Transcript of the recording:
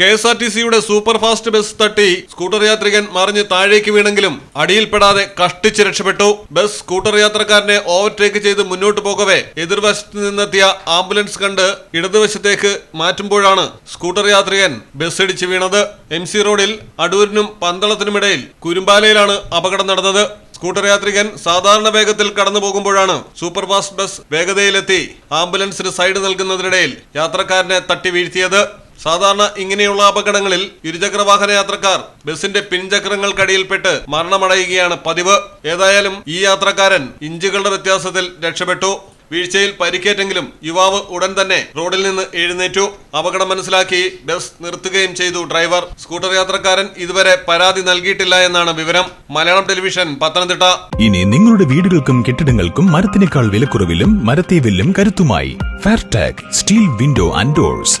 K S R T സിയുടെ super fast bus തട്ടി scooter യാത്രികൻ മറിഞ്ഞ് താഴേക്ക് വീണെങ്കിലും അടിയിൽപ്പെടാതെ കഷ്ടിച്ച് രക്ഷപ്പെട്ടു. ബസ് സ്കൂട്ടർ യാത്രക്കാരനെ ഓവർടേക്ക് ചെയ്ത് മുന്നോട്ട് പോകവേ എതിർവശത്ത് നിന്നെത്തിയ ആംബുലൻസ് കണ്ട് ഇടതുവശത്തേക്ക് മാറ്റുമ്പോഴാണ് സ്കൂട്ടർ യാത്രികൻ ബസ് ഇടിച്ച് വീണത്. എം സി റോഡിൽ അടൂരിനും പന്തളത്തിനുമിടയിൽ കുരുമ്പാലയിലാണ് അപകടം നടന്നത്. സ്കൂട്ടർ യാത്രികൻ സാധാരണ വേഗത്തിൽ കടന്നു പോകുമ്പോഴാണ് സൂപ്പർ ഫാസ്റ്റ് ബസ് വേഗതയിലെത്തി ആംബുലൻസിന് സൈഡ് നൽകുന്നതിനിടയിൽ യാത്രക്കാരനെ തട്ടി വീഴ്ത്തിയത്. സാധാരണ ഇങ്ങനെയുള്ള അപകടങ്ങളിൽ ഇരുചക്ര വാഹന യാത്രക്കാർ ബസിന്റെ പിൻചക്രങ്ങൾക്കടിയിൽപ്പെട്ട് മരണമടയുകയാണ് പതിവ്. ഏതായാലും ഈ യാത്രക്കാരൻ ഇഞ്ചുകളുടെ വ്യത്യാസത്തിൽ രക്ഷപ്പെട്ടു. വീഴ്ചയിൽ പരിക്കേറ്റെങ്കിലും യുവാവ് ഉടൻ തന്നെ റോഡിൽ നിന്ന് എഴുന്നേറ്റു. അപകടം മനസ്സിലാക്കി ബസ് നിർത്തുകയും ചെയ്തു ഡ്രൈവർ. സ്കൂട്ടർ യാത്രക്കാരൻ ഇതുവരെ പരാതി നൽകിയിട്ടില്ല എന്നാണ് വിവരം. മലയാളം ടെലിവിഷൻ പത്തനംതിട്ട. ഇനി നിങ്ങളുടെ വീടുകൾക്കും കെട്ടിടങ്ങൾക്കും മരത്തിനേക്കാൾ വിലക്കുറവിലും മരത്തെ വില്ലും കരുത്തുമായി. Fairtag steel window and doors